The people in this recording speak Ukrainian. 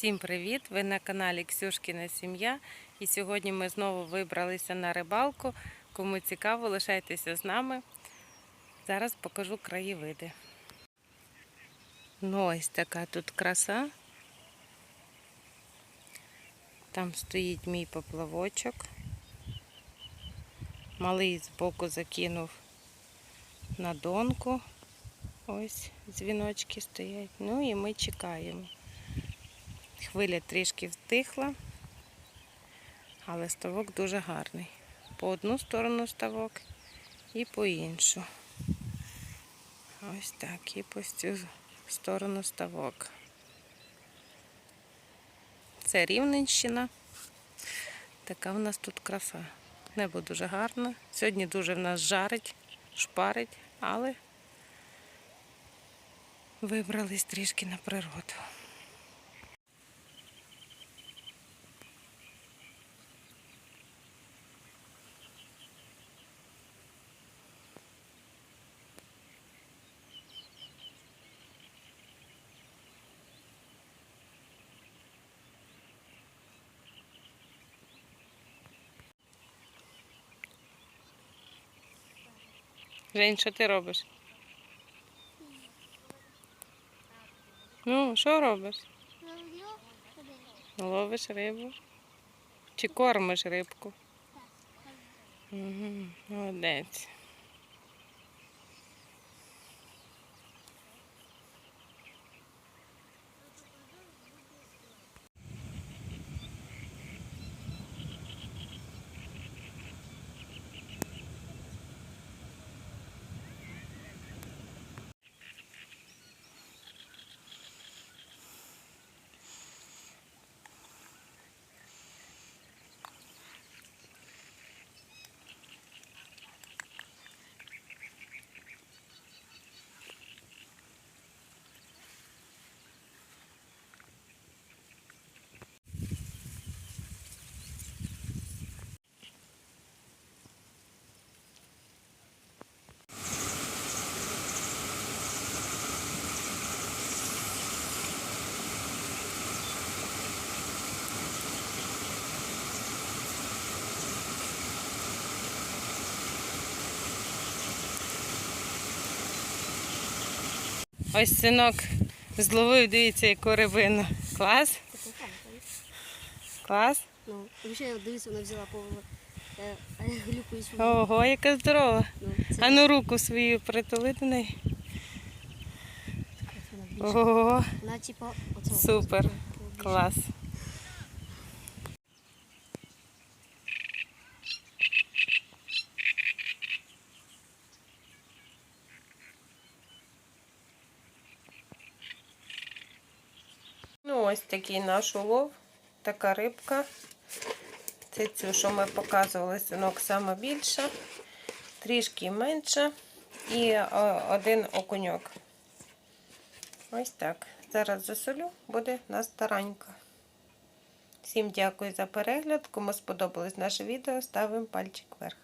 Всім привіт! Ви на каналі Ксюшкіна Сім'я. І сьогодні ми знову вибралися на рибалку. Кому цікаво, лишайтеся з нами. Зараз покажу краєвиди. Ну, ось така тут краса. Там стоїть мій поплавочок. Малий збоку закинув на донку. Ось дзвіночки стоять. Ну і ми чекаємо. Хвиля трішки втихла, але ставок дуже гарний. По одну сторону ставок і по іншу. Ось так, і по цю сторону ставок. Це Рівненщина. Така в нас тут краса. Небо дуже гарне. Сьогодні дуже в нас жарить, шпарить, але вибрались трішки на природу. Жень, що ти робиш? Ну, що робиш? Ловиш рибу? Чи кормиш рибку? Угу, молодець. Ось синок зловив, дивіться, яку рибину. Клас? Клас? Ну, взагалі, дивіться, вона взяла повела. Е, А я глюкаю свою. Ого, яка здорова. Ну, це А ну руку свою притули до неї. Ого, Вона оцього. Супер. клас. Ну, ось такий наш улов, така рибка. Це цю, що ми показували, синок саме більша, трішки менша і один окуньок. Ось так. Зараз засолю, буде на старанька. Всім дякую за перегляд. Кому сподобалось наше відео, ставимо пальчик вверх.